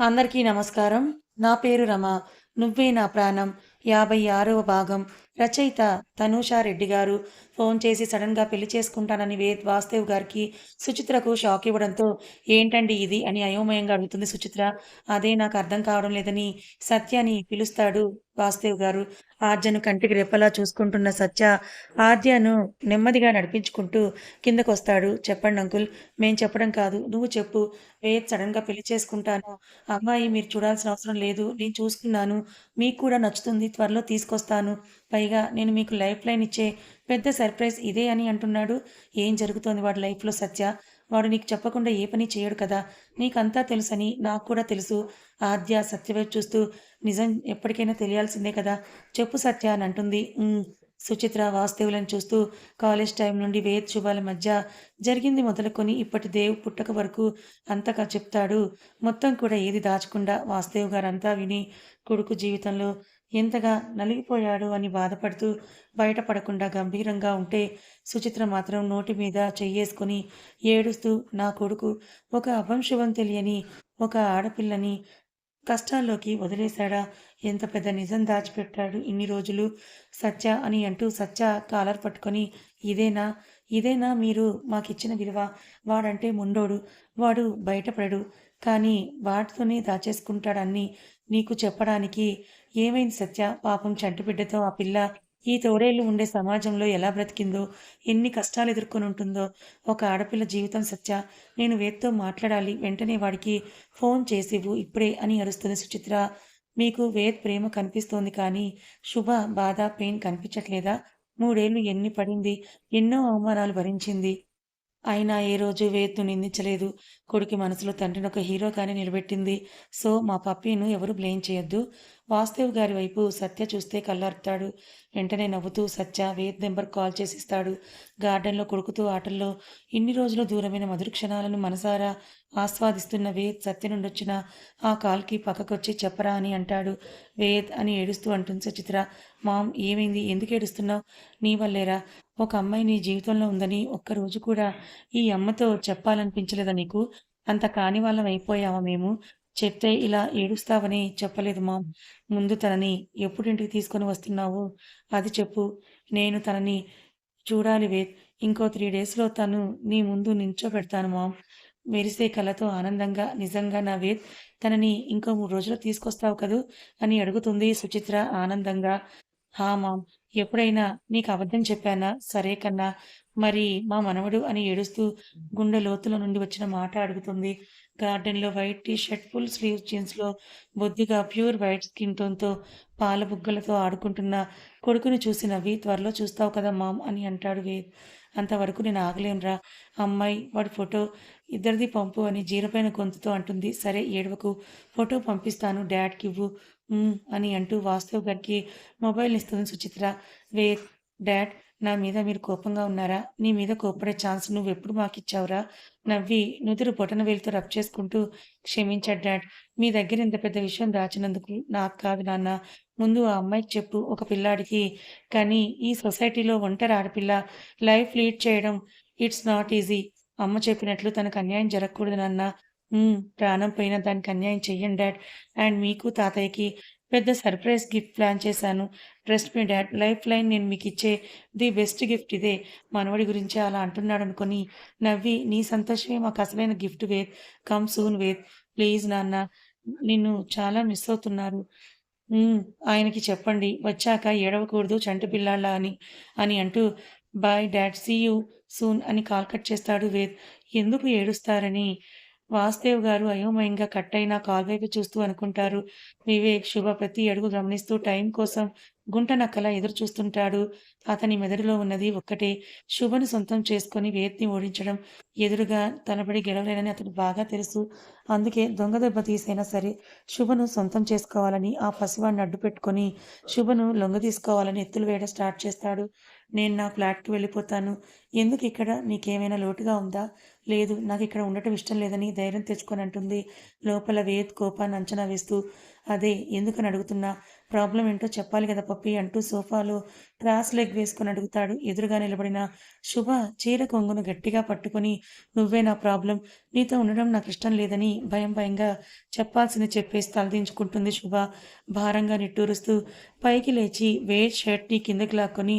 అందరికీ నమస్కారం. నా పేరు రమ. నువ్వే నా ప్రాణం. 56వ భాగం. రచయిత తనూషా రెడ్డి గారు ఫోన్ చేసి సడన్‌గా పెళ్ళి చేసుకుంటానని వేద్ వాసుదేవ్ గారికి, సుచిత్రకు షాక్ ఇవ్వడంతో ఏంటండి ఇది అని అయోమయంగా అడుగుతుంది సుచిత్ర. అదే నాకు అర్థం కావడం లేదని సత్య అని పిలుస్తాడు వాసుదేవ్ గారు. ఆర్జను కంటికి రెప్పలా చూసుకుంటున్న సత్య ఆద్యను నెమ్మదిగా నడిపించుకుంటూ కిందకొస్తాడు. చెప్పండి అంకుల్. మేం చెప్పడం కాదు. నువ్వు చెప్పు. వేద్ సడన్‌గా పెళ్ళి చేసుకుంటాను. అమ్మాయి మీరు చూడాల్సిన అవసరం లేదు. నేను చూసుకున్నాను. మీకు కూడా నచ్చుతుంది. త్వరలో తీసుకొస్తాను. పైగా నేను మీకు లైఫ్ లైన్ ఇచ్చే పెద్ద సర్ప్రైజ్ ఇదే అని అంటున్నాడు. ఏం జరుగుతోంది వాడి లైఫ్‌లో సత్య? వాడు నీకు చెప్పకుండా ఏ పని చేయడు కదా! నీకంతా తెలుసని నాకు కూడా తెలుసు. ఆద్య సత్య చూస్తూ నిజం ఎప్పటికైనా తెలియాల్సిందే కదా! చెప్పు సత్య అని అంటుంది. సుచిత్ర వాసుదేవులను చూస్తూ కాలేజ్ టైం నుండి వేద్ శుభాల మధ్య జరిగింది మొదలుకొని ఇప్పటి దేవ్ పుట్టక వరకు అంతగా చెప్తాడు. మొత్తం కూడా ఏది దాచకుండా వాసుదేవ్ గారంతా విని కొడుకు జీవితంలో ఎంతగా నలిగిపోయాడు అని బాధపడుతూ బయటపడకుండా గంభీరంగా ఉంటే సుచిత్ర మాత్రం నోటి మీద చెయ్యేసుకొని ఏడుస్తూ నా కొడుకు ఒక అభం తెలియని ఒక ఆడపిల్లని కష్టాల్లోకి వదిలేశాడా? ఎంత పెద్ద నిజం దాచిపెట్టాడు ఇన్ని రోజులు సత్య అని అంటూ సత్య కాలర్ పట్టుకొని ఇదేనా? ఇదేనా మీరు మాకిచ్చిన విలువ? వాడంటే ముండోడు వాడు బయటపడడు. కానీ వాటితోనే దాచేసుకుంటాడని నీకు చెప్పడానికి. ఏమైంది సత్య? పాపం చంటిబిడ్డతో ఆ పిల్ల ఈ తోడేళ్ళు ఉండే సమాజంలో ఎలా బ్రతికిందో, ఎన్ని కష్టాలు ఎదుర్కొని ఉంటుందో. ఒక ఆడపిల్ల జీవితం సత్య. నేను వేద్‌తో మాట్లాడాలి. వెంటనే వాడికి ఫోన్ చేసివు ఇప్పుడే అని అరుస్తుంది సుచిత్ర. మీకు వేద్ ప్రేమ కనిపిస్తోంది కానీ శుభ బాధ, పెయిన్ కనిపించట్లేదా? మూడేళ్ళు ఎన్ని పడింది. ఎన్నో అవమానాలు భరించింది. అయినా ఏ రోజు వేద్‌ను నిందించలేదు. కొడుకు మనసులో తండ్రిని ఒక హీరోగానే నిలబెట్టింది. సో మా పప్పీను ఎవరు బ్లేమ్ చేయొద్దు. వాసుదేవ్ గారి వైపు సత్య చూస్తే కళ్ళార్తాడు వెంటనే నవ్వుతూ సత్య వేద్ నెంబర్ కాల్ చేసిస్తాడు. గార్డెన్‌లో కొడుకుతూ ఆటల్లో ఇన్ని రోజులు దూరమైన మధుర క్షణాలను మనసారా ఆస్వాదిస్తున్న వేద్ సత్య నుండి వచ్చిన ఆ కాల్‌కి పక్కకొచ్చి చెప్పరా అని అంటాడు. వేద్ అని ఏడుస్తూ అంటుంది సచిత్ర మామ్ ఏమైంది? ఎందుకు ఏడుస్తున్నావు? నీ వల్లేరా! ఒక అమ్మాయి నీ జీవితంలో ఉందని ఒక్కరోజు కూడా ఈ అమ్మతో చెప్పాలనిపించలేదా నీకు? అంత కానివాళ్ళం అయిపోయావా మేము? చెప్తే ఇలా ఏడుస్తావని చెప్పలేదు మామ్. ముందు తనని ఎప్పుడు ఇంటికి తీసుకొని వస్తున్నావు? అది చెప్పు. నేను తనని చూడాలి వేద్. ఇంకో త్రీ డేస్‌లో తను నీ ముందు నించోబెడతాను మామ్. మెరిసే కళ్ళతో ఆనందంగా నిజంగా నా వేద్ తనని ఇంకో మూడు రోజుల్లో తీసుకొస్తావు కదూ? అని అడుగుతుంది సుచిత్ర ఆనందంగా. హా! మామ్. ఎప్పుడైనా నీకు అబద్ధం చెప్పానా? సరే కన్నా. మరి మా మనవడు అని ఏడుస్తూ గుండె లోతులో నుండి వచ్చిన మాట అడుగుతుంది. గార్డెన్‌లో white T shirt, full sleeve జీన్స్‌లో బొద్దుగా ప్యూర్ వైట్ స్కిన్ టోన్‌తో పాల బుగ్గలతో ఆడుకుంటున్న కొడుకుని చూసి నవ్వి త్వరలో చూస్తావు కదా మామ్ అని అంటాడు వేద్. అంతవరకు నేను ఆగలేనురా. అమ్మాయి, వాడి ఫోటో ఇద్దరిది పంపు అని జీరపైన గొంతుతో అంటుంది. సరే ఏడవకు. ఫోటో పంపిస్తాను డాడ్కి ఇవ్వు అని అంటూ వాసుదేవ్ గారికి మొబైల్‌నిస్తుంది సుచిత్ర. వేర్ డాడ్ నా మీద మీరు కోపంగా ఉన్నారా? నీ మీద కోపడే ఛాన్స్ నువ్వెప్పుడు మాకిచ్చావురా? నవ్వి నుదురు బొటనవేలుతో రబ్ చేసుకుంటూ క్షమించాడు డాడ్. మీ దగ్గర ఇంత పెద్ద విషయం దాచినందుకు నాకు కాదు నాన్న. ముందు ఆ అమ్మాయికి చెప్పు ఒక పిల్లాడికి. కానీ ఈ సొసైటీలో ఒంటరి ఆడపిల్ల లైఫ్ లీడ్ చేయడం ఇట్స్ నాట్ ఈజీ. అమ్మ చెప్పినట్లు తనకు అన్యాయం జరగకూడదు నాన్న. ప్రాణం పోయిన దానికి అన్యాయం చెయ్యండి డాడ్. అండ్ మీకు తాతయ్యకి పెద్ద సర్ప్రైజ్ గిఫ్ట్ ప్లాన్ చేశాను. Trust me dad. Life line నేను మీకు ఇచ్చే ది బెస్ట్ గిఫ్ట్ ఇదే. మనవడి గురించి అలా అంటున్నాడు అనుకొని నవ్వి నీ సంతోషమే మాకు అసలైన gift Ved. Come soon Ved. Please నాన్న. నిన్ను చాలా మిస్ అవుతున్నారు. ఆయనకి చెప్పండి. వచ్చాక ఏడవకూడదు చంటి పిల్లాళ్ళ అని. అని అంటూ bye dad. See you soon అని కాల్ కట్ చేస్తాడు వేద్. ఎందుకు ఏడుస్తారని వాసుదేవ్ గారు అయోమయంగా కట్ అయిన కాల్వైపు చూస్తూ అనుకుంటారు. వివేక్, శుభ ప్రతి అడుగు గమనిస్తూ టైం కోసం గుంటనక్కలా ఎదురు చూస్తుంటాడు. అతని మెదడులో ఉన్నది ఒక్కటే. శుభను సొంతం చేసుకొని వేత్ని ఓడించడం. ఎదురుగా తనబడి గెలవలేనని అతడు బాగా తెలుసు. అందుకే దొంగ దెబ్బ తీసైనా సరే శుభను సొంతం చేసుకోవాలని ఆ పసివాడిని అడ్డుపెట్టుకొని శుభను లొంగ తీసుకోవాలని ఎత్తులు వేయడం స్టార్ట్ చేస్తాడు. నేను నా ఫ్లాట్‌కి వెళ్ళిపోతాను. ఎందుకు ఇక్కడ? నీకేమైనా లోటుగా ఉందా? లేదు. నాకు ఇక్కడ ఉండటం ఇష్టం లేదని ధైర్యం తెచ్చుకొని అంటుంది. లోపల వేద్ కోపాన్ని అంచనా వేస్తూ అదే ఎందుకని అడుగుతున్నా? ప్రాబ్లం ఏంటో చెప్పాలి కదా పప్పి అంటూ సోఫాలో క్రాస్ లెగ్ వేసుకొని అడుగుతాడు. ఎదురుగా నిలబడిన శుభ చీర కొంగును గట్టిగా పట్టుకొని నువ్వే నా ప్రాబ్లం. నీతో ఉండడం నాకు ఇష్టం లేదని భయం భయంగా చెప్పాల్సింది చెప్పేసి తలదించుకుంటుంది శుభ. భారంగా నిట్టూరుస్తూ పైకి లేచి వేడ్ షర్ట్‌ని కిందకి లాక్కొని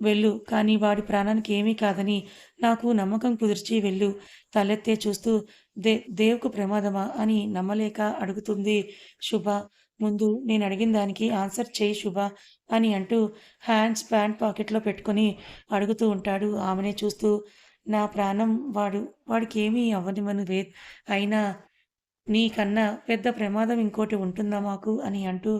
వెళ్ళు. కానీ వాడి ప్రాణానికి ఏమీ కాదని నాకు నమ్మకం కుదిర్చి వెళ్ళు. తలెత్తే చూస్తూ దే దేవుకు ప్రమాదమా? అని నమ్మలేక అడుగుతుంది శుభ. ముందు నేను అడిగిన దానికి ఆన్సర్ చేయి శుభ అని అంటూ హ్యాండ్స్ ప్యాంట్ పాకెట్‌లో పెట్టుకొని అడుగుతూ ఉంటాడు ఆమెనే చూస్తూ. నా ప్రాణం వాడు. వాడికేమీ అవ్వనివ్వను వేద్. అయినా నీకన్నా పెద్ద ప్రమాదం ఇంకోటి ఉంటుందా మాకు? అని అంటూ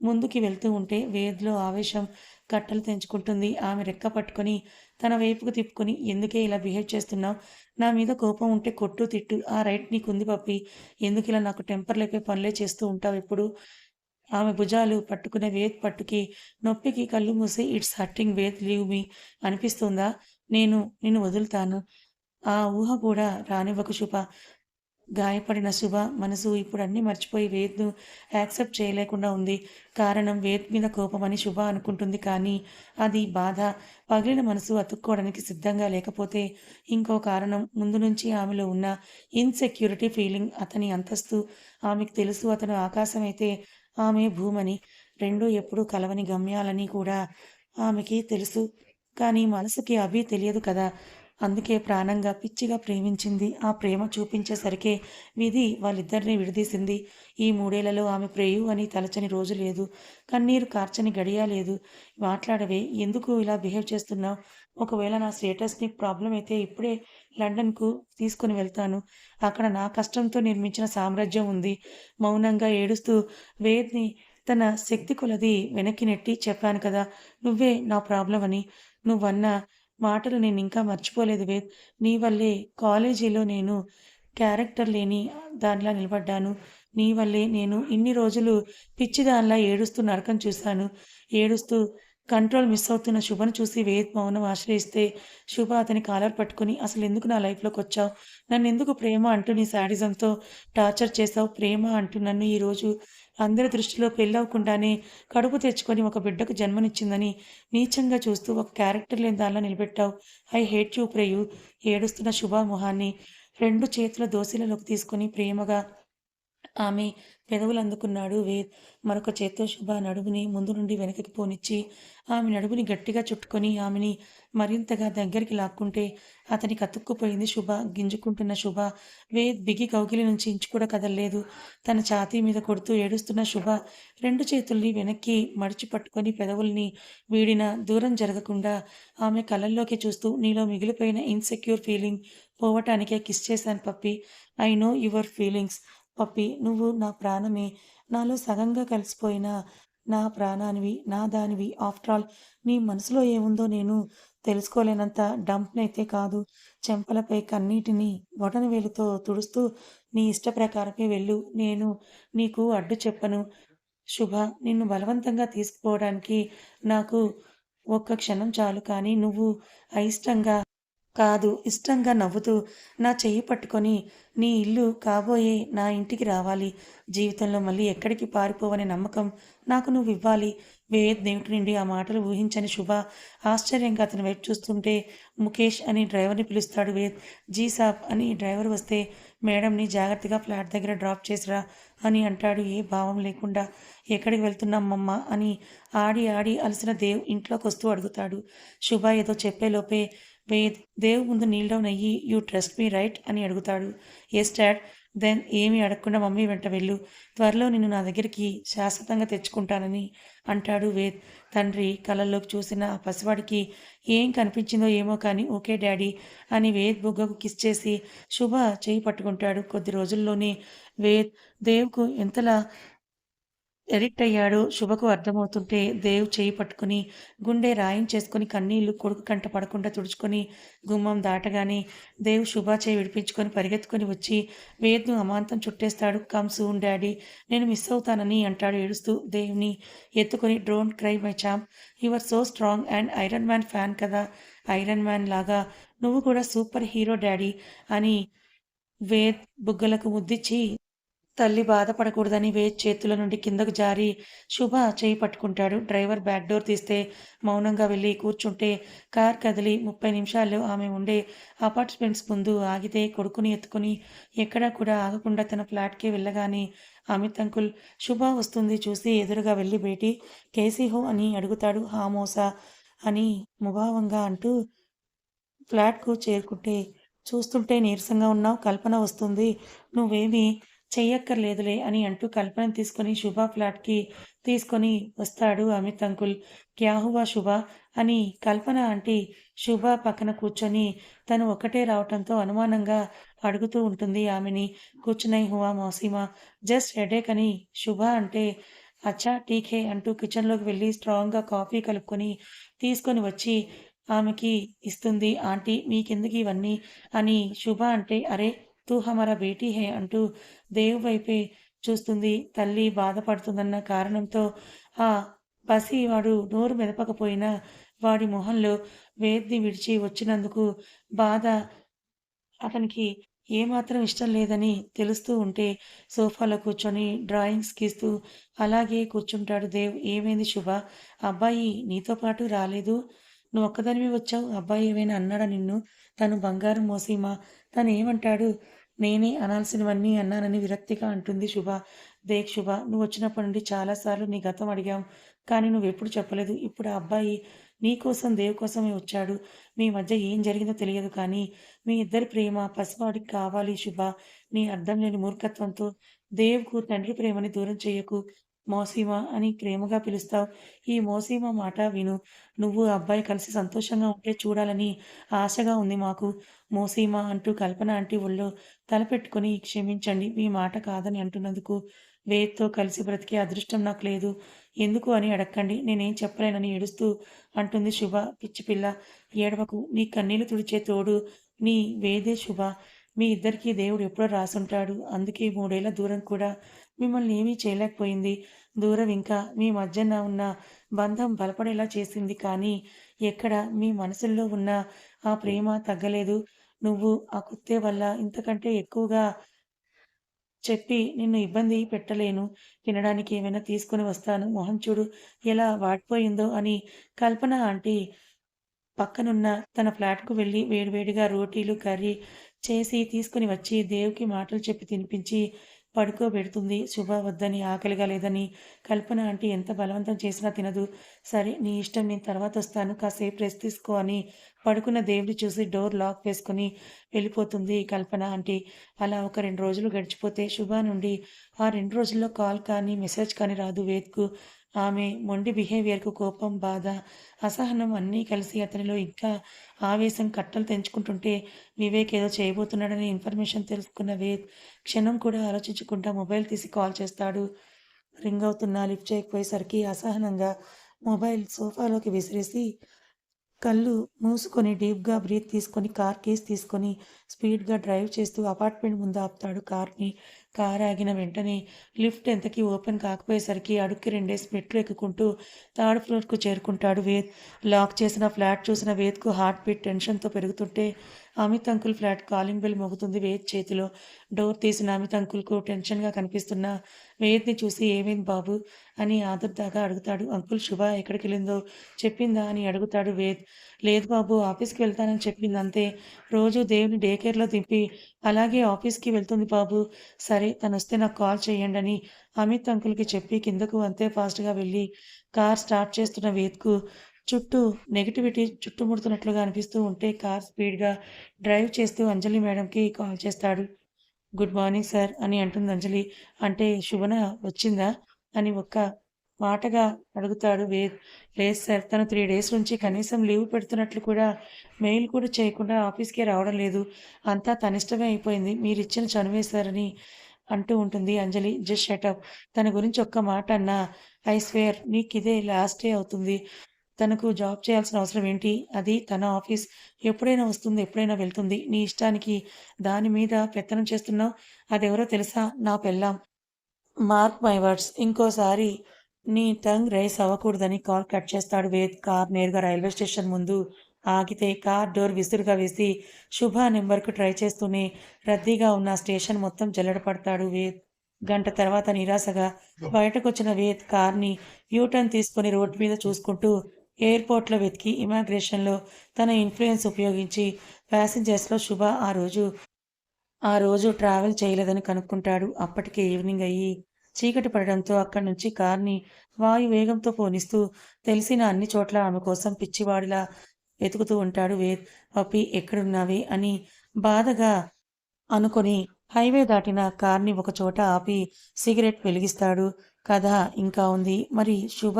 ముందుకి వెళ్తూ ఉంటే వేద్‌లో ఆవేశం కట్టలు తెంచుకుంటుంది. ఆమె రెక్క పట్టుకొని తన వైపుకు తిప్పుకొని ఎందుకే ఇలా బిహేవ్ చేస్తున్నావు? నా మీద కోపం ఉంటే కొట్టు, తిట్టు. ఆ రైట్ నీకుంది ఎందుకు ఇలా నాకు టెంపర్ లేపే పనులే చేస్తూ ఉంటావు ఎప్పుడు ఆమె భుజాలు పట్టుకునే వేద్ పట్టుకి నొప్పికి కళ్ళు మూసి it's hurting Ved leave me అనిపిస్తుందా? నేను నిన్ను వదులుతాను. ఆ ఊహ కూడా రానివ్వకు శుభ. గాయపడిన శుభ మనసు ఇప్పుడు అన్నీ మర్చిపోయి వేద్‌ను యాక్సెప్ట్ చేయలేకుండా ఉంది. కారణం వేద్ మీద కోపమని శుభ అనుకుంటుంది కానీ అది బాధ. పగిలిన మనసు అతుక్కోవడానికి సిద్ధంగా లేకపోతే ఇంకో కారణం. ముందు నుంచి ఆమెలో ఉన్న ఇన్‌సెక్యూరిటీ ఫీలింగ్. అతని అంతస్తు ఆమెకు తెలుసు. అతను ఆకాశమైతే ఆమె భూమని. రెండూ ఎప్పుడూ కలవని గమ్యాలని కూడా ఆమెకి తెలుసు. కానీ మనసుకి అవి తెలియదు కదా! అందుకే ప్రాణంగా, పిచ్చిగా ప్రేమించింది. ఆ ప్రేమ చూపించేసరికే విధి వాళ్ళిద్దరిని విడదీసింది. ఈ మూడేళ్ళలో ఆమె ప్రేయు అని తలచని రోజు లేదు. కన్నీరు కార్చని గడియా లేదు. మాట్లాడవే. ఎందుకు ఇలా బిహేవ్ చేస్తున్నావు? ఒకవేళ నా స్టేటస్ నీకు అయితే ఇప్పుడే లండన్‌కు తీసుకొని వెళ్తాను. అక్కడ నా కష్టంతో నిర్మించిన సామ్రాజ్యం ఉంది. మౌనంగా ఏడుస్తూ వేద్‌ని తన శక్తి కొలది వెనక్కి నెట్టి చెప్పాను కదా! నువ్వే నా ప్రాబ్లం అని. నువ్వన్నా మాటలు నేను ఇంకా మర్చిపోలేదు వేద్. నీ వల్లే కాలేజీలో నేను క్యారెక్టర్ లేని దానిలా నిలబడ్డాను. నీ వల్లే నేను ఇన్ని రోజులు పిచ్చి దానిలా ఏడుస్తూ నరకం చూశాను. ఏడుస్తూ కంట్రోల్ మిస్ అవుతున్న శుభను చూసి వేద్ మౌనం ఆశ్రయిస్తే శుభ అతని కాలర్ పట్టుకొని అసలెందుకు నా లైఫ్లోకి వచ్చావు నన్ను ఎందుకు ప్రేమ అంటూ నీ శాడిజంతో టార్చర్ చేశావు? ప్రేమ అంటూ నన్ను ఈరోజు అందరి దృష్టిలో పెళ్ళవకుండానే కడుపు తెచ్చుకొని ఒక బిడ్డకు జన్మనిచ్చిందని నీచంగా చూస్తూ ఒక క్యారెక్టర్ లేని దానిలో నిలబెట్టావు. ఐ హేట్ యూ ప్రేయు. ఏడుస్తున్న శుభా మొహాన్ని రెండు చేతుల దోశలలోకి తీసుకొని ప్రేమగా ఆమె పెదవులు అందుకున్నాడు వేద్. మరొక చేత్తో శుభ నడుముని ముందు నుండి వెనకకి పోనిచ్చి ఆమె నడుముని గట్టిగా చుట్టుకొని ఆమెని మరింతగా దగ్గరికి లాక్కుంటే అతని కతుక్కుపోయింది శుభ. గింజుకుంటున్న శుభ వేద్ బిగి కౌగిలి నుంచి ఇంచు కూడా కదలలేదు తన ఛాతీ మీద కొడుతూ ఏడుస్తున్న శుభ రెండు చేతుల్ని వెనక్కి మడిచి పట్టుకొని పెదవుల్ని వీడిన దూరం జరగకుండా ఆమె కళ్ళల్లోకి చూస్తూ నీలో మిగిలిపోయిన ఇన్‌సెక్యూర్ ఫీలింగ్ పోవటానికే కిస్ చేశాను పప్పి ఐ నో యువర్ ఫీలింగ్స్ పప్పి నువ్వు నా ప్రాణమే. నాలో సగంగా కలిసిపోయిన నా ప్రాణానివి. నా దానివి. ఆఫ్టర్ ఆల్ నీ మనసులో ఏముందో నేను తెలుసుకోలేనంత డంప్‌నైతే కాదు. చెంపలపై కన్నీటిని బొటనవేలుతో తుడుస్తూ నీ ఇష్ట ప్రకారమే వెళ్ళు. నేను నీకు అడ్డు చెప్పను. శుభ నిన్ను బలవంతంగా తీసుకుపోవడానికి నాకు ఒక్క క్షణం చాలు. కానీ నువ్వు అయిష్టంగా కాదు. ఇష్టంగా నవ్వుతూ నా చెయ్యి పట్టుకొని నీ ఇల్లు కాబోయే నా ఇంటికి రావాలి. జీవితంలో మళ్ళీ ఎక్కడికి పారిపోవనే నమ్మకం నాకు నువ్వివ్వాలి. వేద్ దేవుడి నుండి ఆ మాటలు ఊహించని శుభ ఆశ్చర్యంగా అతను వైపు చూస్తుంటే ముఖేష్ అని డ్రైవర్‌ని పిలుస్తాడు వేద్. జీ సాబ్ అని డ్రైవర్ వస్తే మేడంని జాగ్రత్తగా ఫ్లాట్ దగ్గర డ్రాప్ చేసిరా అని అంటాడు ఏ భావం లేకుండా. ఎక్కడికి వెళ్తున్నామమ్మ అని ఆడి ఆడి అలసిన దేవ్ ఇంట్లోకి వస్తూ అడుగుతాడు. శుభ ఏదో చెప్పేలోపే వేద్ దేవ్ ముందు నీల్ డౌన్ అయ్యి యూ ట్రస్ట్ మీ రైట్ అని అడుగుతాడు. Yes dad. దెన్ ఏమీ అడగకుండా మమ్మీ వెంట వెళ్ళు. త్వరలో నిన్ను నా దగ్గరికి శాశ్వతంగా తెచ్చుకుంటానని అంటాడు వేద్. తండ్రి కళ్ళల్లోకి చూసిన ఆ పసివాడికి ఏం కనిపించిందో ఏమో కానీ ఓకే డాడీ అని వేద్ బుగ్గకు కిస్ చేసి శుభ చేయి పట్టుకుంటాడు. కొద్ది రోజుల్లోనే వేద్ దేవ్‌కు ఎంతలా ఎడిక్ట్ అయ్యాడు శుభకు అర్థమవుతుంటే దేవ్ చేయి పట్టుకుని గుండె రాయించేసుకొని కన్నీళ్ళు కొడుకు కంట పడకుండా తుడుచుకొని గుమ్మం దాటగానే దేవ్ శుభ చేయి విడిపించుకొని పరిగెత్తుకొని వచ్చి వేద్ను అమాంతం చుట్టేస్తాడు. Come soon daddy. నేను మిస్ అవుతానని అంటాడు ఏడుస్తూ దేవ్ని ఎత్తుకొని. Drone cry my champ. Your so strong and iron man fan కదా. ఐరన్ మ్యాన్ లాగా. నువ్వు కూడా సూపర్ హీరో డాడీ అని వేద్ బుగ్గలకు ముద్దిచ్చి తల్లి బాధపడకూడదని వేద్ చేతుల నుండి కిందకు జారి శుభ చేయి పట్టుకుంటాడు. డ్రైవర్ బ్యాక్ డోర్ తీస్తే మౌనంగా వెళ్ళి కూర్చుంటే కార్ కదిలి ముప్పై నిమిషాల్లో ఆమె ఉండే అపార్ట్మెంట్స్ ముందు ఆగితే కొడుకుని ఎత్తుకుని ఎక్కడా కూడా ఆగకుండా తన ఫ్లాట్కే వెళ్ళగానే అమిత్ అంకుల్ శుభ వస్తుంది చూసి ఎదురుగా వెళ్ళి బేటి కేసీ హో అని అడుగుతాడు. హామోసా అని ముభావంగా అంటూ ఫ్లాట్కు చేరుకుంటే చూస్తుంటే నీరసంగా ఉన్నావు. కల్పన వస్తుంది. నువ్వేమీ చెయ్యక్కర్లేదులే అని అంటూ కల్పన తీసుకొని శుభ ఫ్లాట్కి తీసుకొని వస్తాడు అమిత్ అంకుల్. క్యా హువా శుభ? అని కల్పన ఆంటీ శుభ పక్కన కూర్చొని తను ఒకటే రావటంతో అనుమానంగా అడుగుతూ ఉంటుంది ఆమెని. కూర్చునై హువా మౌసీమా. జస్ట్ హెడేక్ అని శుభ అంటే అచ్చా టీకే అంటూ కిచెన్లోకి వెళ్ళి స్ట్రాంగ్గా కాఫీ కలుపుకొని తీసుకొని వచ్చి ఆమెకి ఇస్తుంది. ఆంటీ మీకెందుకు ఇవన్నీ? అని శుభ అంటే అరే తూ హమరా బేటీ హే అంటూ దేవు వైపే చూస్తుంది. తల్లి బాధపడుతుందన్న కారణంతో ఆ పసి వాడు నోరు మెదపకపోయినా వాడి మొహంలో వేద్ని విడిచి వచ్చినందుకు బాధ. అతనికి ఏమాత్రం ఇష్టం లేదని తెలుస్తూ ఉంటే సోఫాలో కూర్చొని డ్రాయింగ్స్ గీస్తూ అలాగే కూర్చుంటాడు దేవ్. ఏమైంది శుభ? అబ్బాయి నీతో పాటు రాలేదు. నువ్వు ఒక్కదానివి వచ్చావు. అబ్బాయి ఏమైనా అన్నాడా నిన్ను? తను బంగారం మోసీమా? తను ఏమంటాడు నేనే అనాల్సినవన్నీ అన్నానని విరక్తిగా అంటుంది శుభ. దేక్ శుభ నువ్వు వచ్చినప్పటి నుండి చాలాసార్లు నీ గతం అడిగాం కానీ నువ్వు ఎప్పుడు చెప్పలేదు. ఇప్పుడు ఆ అబ్బాయి నీ కోసం దేవ్ కోసమే వచ్చాడు. మీ మధ్య ఏం జరిగిందో తెలియదు కానీ మీ ఇద్దరి ప్రేమ పసివాడికి కావాలి శుభ. నీ అర్థం లేని మూర్ఖత్వంతో దేవ్కు తండ్రి ప్రేమని దూరం చేయకు. మోసీమ అని ప్రేమగా పిలుస్తావు. ఈ మోసీమ మాట విను. నువ్వు అబ్బాయి కలిసి సంతోషంగా ఉంటే చూడాలని ఆశగా ఉంది మాకు. మోసీమ అంటూ కల్పన ఆంటీ ఒళ్ళో తలపెట్టుకుని క్షమించండి మీ మాట కాదని అంటున్నందుకు వేత్తో కలిసి బ్రతికే అదృష్టం నాకు లేదు. ఎందుకు అని అడక్కండి. నేనేం చెప్పలేనని ఏడుస్తూ అంటుంది శుభ. పిచ్చిపిల్ల ఏడవకు. నీ కన్నీళ్ళు తుడిచే తోడు నీ వేదే శుభ. మీ ఇద్దరికీ దేవుడు ఎప్పుడో రాసుంటాడు. అందుకే మూడేళ్ళ దూరం కూడా మిమ్మల్ని ఏమీ చేయలేకపోయింది. దూరం ఇంకా మీ మధ్యన ఉన్న బంధం బలపడేలా చేసింది కానీ ఎక్కడ మీ మనసుల్లో ఉన్న ఆ ప్రేమ తగ్గలేదు. నువ్వు ఆ కుత్తే వల్ల ఇంతకంటే ఎక్కువగా చెప్పి నిన్ను ఇబ్బంది పెట్టలేను. తినడానికి ఏమైనా తీసుకొని వస్తాను. మొహం చూడు ఎలా వాడిపోయిందో అని కల్పన ఆంటీ పక్కనున్న తన ఫ్లాట్కు వెళ్ళి వేడివేడిగా రోటీలు కర్రీ చేసి తీసుకుని వచ్చి దేవుకి మాటలు చెప్పి తినిపించి పడుకోబెడుతుంది. శుభ వద్దని ఆకలిగా లేదని కల్పన అంటే ఎంత బలవంతం చేసినా తినదు. సరే నీ ఇష్టం నేను తర్వాత వస్తాను. కాసేపు రెస్ట్ తీసుకో అని పడుకున్న దేవుడి చూసి డోర్ లాక్ వేసుకొని వెళ్ళిపోతుంది కల్పన ఆంటీ. అలా ఒక రెండు రోజులు గడిచిపోతే శుభా నుండి ఆ రెండు రోజుల్లో కాల్ కానీ మెసేజ్ కానీ రాదు వేద్కు. ఆమె మొండి బిహేవియర్కు కోపం బాధ అసహనం అన్నీ కలిసి అతనిలో ఇంకా ఆవేశం కట్టలు తెంచుకుంటుంటే వివేక్ ఏదో చేయబోతున్నాడని ఇన్ఫర్మేషన్ తెలుసుకున్న వేద్ క్షణం కూడా ఆలోచించకుండా మొబైల్ తీసి కాల్ చేస్తాడు. రింగ్ అవుతున్నా లిఫ్ట్ చేయకపోయేసరికి అసహనంగా మొబైల్ సోఫాలోకి విసిరేసి కళ్ళు మూసుకొని డీప్గా బ్రీత్ తీసుకొని కార్ కీస్ తీసుకొని స్పీడ్గా డ్రైవ్ చేస్తూ అపార్ట్మెంట్ ముందు ఆపుతాడు కార్ని. కార్ ఆగిన వెంటనే లిఫ్ట్ ఎంతకీ ఓపెన్ కాకపోయేసరికి అడుక్కి రెండేసి మెట్లు ఎక్కుకుంటూ థర్డ్ ఫ్లోర్కు చేరుకుంటాడు వేద్. లాక్ చేసిన ఫ్లాట్ చూసిన వేద్కు హార్ట్ బీట్ టెన్షన్తో పెరుగుతుంటే Amit uncle flat calling bell మోగుతుంది. Ved చేతిలో డోర్ తీసిన అమిత్ అంకుల్కు టెన్షన్గా కనిపిస్తున్న. వేద్ని చూసి ఏమైంది బాబు? అని ఆదర్దాగా అడుగుతాడు. అంకుల్ శుభ ఎక్కడికి వెళ్ళిందో చెప్పిందా అని అడుగుతాడు వేద్. లేదు బాబు ఆఫీస్కి వెళ్తానని చెప్పింది అంతే. రోజు దేవుని డే కేర్లో దింపి అలాగే ఆఫీస్కి వెళ్తుంది బాబు. సరే తను వస్తే నాకు కాల్ చేయండి అని అమిత్ అంకుల్కి చెప్పి కిందకు అంతే ఫాస్ట్గా వెళ్ళి కార్ స్టార్ట్ చేస్తున్న వేద్కు చుట్టూ నెగిటివిటీ చుట్టుముడుతున్నట్లుగా అనిపిస్తూ ఉంటే కార్ స్పీడ్గా డ్రైవ్ చేస్తూ అంజలి మేడంకి కాల్ చేస్తాడు. గుడ్ మార్నింగ్ సార్ అని అంటుంది అంజలి. అంటే శుభన వచ్చిందా? అని ఒక్క మాటగా అడుగుతాడు వే లేదు సార్ తను త్రీ డేస్ నుంచి కనీసం లీవ్ పెడుతున్నట్లు కూడా మెయిల్ కూడా చేయకుండా ఆఫీస్కి రావడం లేదు. అంతా తనిష్టమే అయిపోయింది. మీరు ఇచ్చిన చనువే సార్ అని అంటూ ఉంటుంది అంజలి. జస్ట్ షటప్ తన గురించి ఒక్క మాట అన్నా. ఐ స్వేర్ నీకిదే లాస్ట్ డే అవుతుంది. తనకు జాబ్ చేయాల్సిన అవసరం ఏంటి? అది తన ఆఫీస్ ఎప్పుడైనా వస్తుంది ఎప్పుడైనా వెళ్తుంది. నీ ఇష్టానికి దాని మీద పెత్తనం చేస్తున్నావు. అదెవరో తెలుసా? నా పెళ్ళాం. Mark my words. ఇంకోసారి నీ టంగ్ రైస్ అవ్వకూడదని కాల్ కట్ చేస్తాడు వేద్. కార్ నేరుగా రైల్వే స్టేషన్ ముందు ఆగితే కార్ డోర్ విసురుగా వేసి శుభ నెంబర్కు ట్రై చేస్తూనే రద్దీగా ఉన్న స్టేషన్ మొత్తం జల్లడపడతాడు వేద్. గంట తర్వాత నిరాశగా బయటకు వచ్చిన వేద్ కార్ని యూటర్న్ తీసుకొని రోడ్డు మీద చూసుకుంటూ ఎయిర్పోర్ట్లో వెతికి ఇమాగ్రేషన్లో తన ఇన్ఫ్లుయెన్స్ ఉపయోగించి ప్యాసింజర్స్లో శుభ ఆ రోజు. ఆ రోజు ట్రావెల్ చేయలేదని కనుక్కుంటాడు. అప్పటికే ఈవినింగ్ అయ్యి చీకటి పడడంతో అక్కడి నుంచి కార్ని వాయు వేగంతో పోనిస్తూ తెలిసిన అన్ని చోట్ల ఆమె కోసం పిచ్చివాడిలా వెతుకుతూ ఉంటాడు. వేద్ పప్పి ఎక్కడున్నావే? అని బాధగా అనుకొని హైవే దాటిన కార్ని ఒకచోట ఆపి సిగరెట్ వెలిగిస్తాడు. కథ ఇంకా ఉంది. మరి శుభ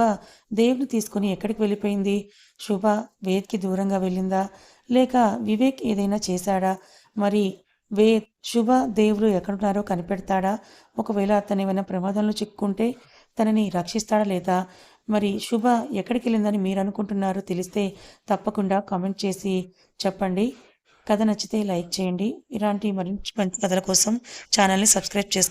దేవుని తీసుకుని ఎక్కడికి వెళ్ళిపోయింది? శుభ వేద్కి దూరంగా వెళ్ళిందా? లేక వివేక్ ఏదైనా చేశాడా? మరి వేద్ శుభ దేవుడు ఎక్కడున్నారో కనిపెడతాడా? ఒకవేళ అతను ఏమైనా ప్రమాదంలో చిక్కుంటే తనని రక్షిస్తాడా లేదా? మరి శుభ ఎక్కడికి వెళ్ళిందని మీరు అనుకుంటున్నారో తెలిస్తే తప్పకుండా కామెంట్ చేసి చెప్పండి. కథ నచ్చితే లైక్ చేయండి. ఇలాంటి మరిన్ని మంచి కథల కోసం ఛానల్ని సబ్స్క్రైబ్ చేసుకోండి.